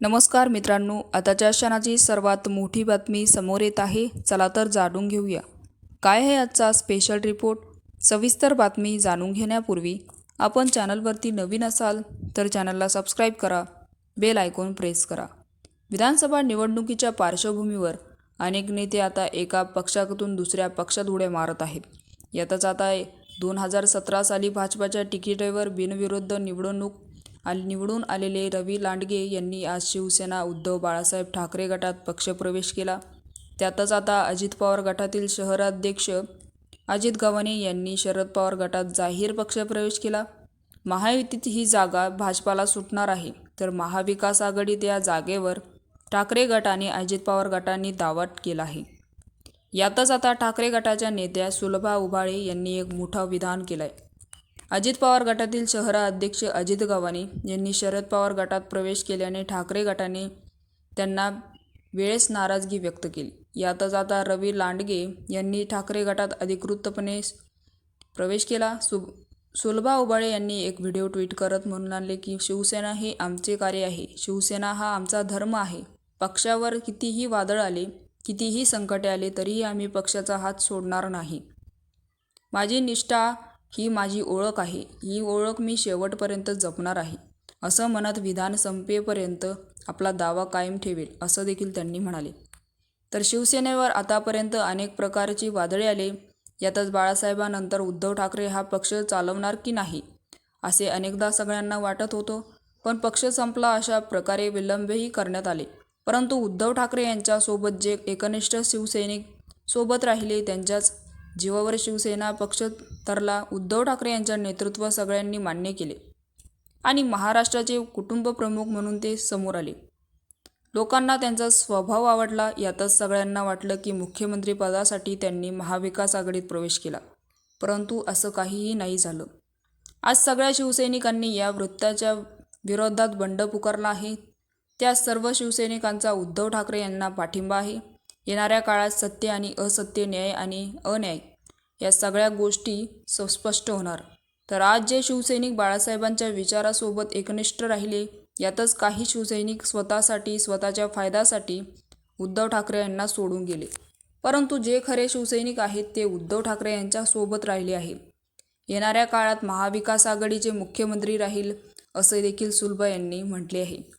नमस्कार मित्रांनो आताच्या क्षणाची सर्वात मोठी बातमी समोर येत आहे. चला तर जाणून घेऊया. काय आहे आजचा स्पेशल रिपोर्ट सविस्तर बातमी जाणून घेण्यापूर्वी आपण चॅनलवरती नवीन असाल तर चॅनलला सबस्क्राईब करा. बेल आयकॉन प्रेस करा. विधानसभा निवडणुकीच्या पार्श्वभूमीवर अनेक नेते आता एका पक्षातून दुसऱ्या पक्षात उड्या मारत आहेत. यातच आता दोन हजार सतरा साली भाजपाच्या तिकिटेवर बिनविरुद्ध निवडणूक आल निवडून आलेले रवी लांडगे यांनी आज शिवसेना उद्धव बाळासाहेब ठाकरे गटात पक्षप्रवेश केला. त्यातच आता अजित पवार गटातील शहराध्यक्ष अजित गव्हाणे यांनी शरद पवार गटात जाहीर पक्षप्रवेश केला. महायुतीत ही जागा भाजपाला सुटणार आहे तर महाविकास आघाडीत या जागेवर ठाकरे गटाने अजित पवार गटाने दावा केला आहे. यातच आता ठाकरे गटाच्या नेत्या सुलभा उभाळे यांनी एक मोठं विधान केलंय. अजित पवार गटातील शहराध्यक्ष अजित गव्हाणे यांनी शरद पवार गटात प्रवेश केल्याने ठाकरे गटाने त्यांना वेळेस नाराजगी व्यक्त केली. यातच आता रवी लांडगे यांनी ठाकरे गटात अधिकृतपणे प्रवेश केला. सु सुलभा उबाळे यांनी एक व्हिडिओ ट्विट करत म्हणून आणले की शिवसेना हे आमचे कार्य आहे. शिवसेना हा आमचा धर्म आहे. पक्षावर कितीही वादळ आले कितीही संकटे आले तरीही आम्ही पक्षाचा हात सोडणार नाही. माझी निष्ठा ही माझी ओळख आहे. ही ओळख मी शेवटपर्यंत जपणार आहे. असं म्हणत विधान संपेपर्यंत आपला दावा कायम ठेवेल असं देखील त्यांनी म्हणाले. तर शिवसेनेवर आतापर्यंत अनेक प्रकारची वादळे आले. यातच बाळासाहेबांनंतर उद्धव ठाकरे हा पक्ष चालवणार की नाही असे अनेकदा सगळ्यांना वाटत होतं. पण पक्ष संपला अशा प्रकारे विलंबही करण्यात आले. परंतु उद्धव ठाकरे यांच्यासोबत जे एकनिष्ठ शिवसैनिक सोबत राहिले त्यांच्याच जीवावर शिवसेना पक्ष तरला उद्धव ठाकरे यांच्या नेतृत्व सगळ्यांनी मान्य केले. आणि महाराष्ट्राचे कुटुंब प्रमुख म्हणून ते समोर आले. लोकांना त्यांचा स्वभाव आवडला यातच सगळ्यांना वाटलं की मुख्यमंत्रीपदासाठी त्यांनी महाविकास आघाडीत प्रवेश केला. परंतु असं काहीही नाही झालं. आज सगळ्या शिवसैनिकांनी या वृत्ताच्या विरोधात बंड पुकारला आहे. त्या सर्व शिवसैनिकांचा उद्धव ठाकरे यांना पाठिंबा आहे. येणाऱ्या काळात सत्य आणि असत्य न्याय आणि अन्याय या सगळ्या गोष्टी स स्पष्ट होणार. तर आज जे शिवसैनिक बाळासाहेबांच्या विचारासोबत एकनिष्ठ राहिले यातच काही शिवसैनिक स्वतःसाठी स्वतःच्या फायद्यासाठी उद्धव ठाकरे यांना सोडून गेले. परंतु जे खरे शिवसैनिक आहेत ते उद्धव ठाकरे यांच्यासोबत राहिले आहे. येणाऱ्या काळात महाविकास आघाडीचे मुख्यमंत्री राहील असे देखील सुलभा यांनी म्हटले आहे.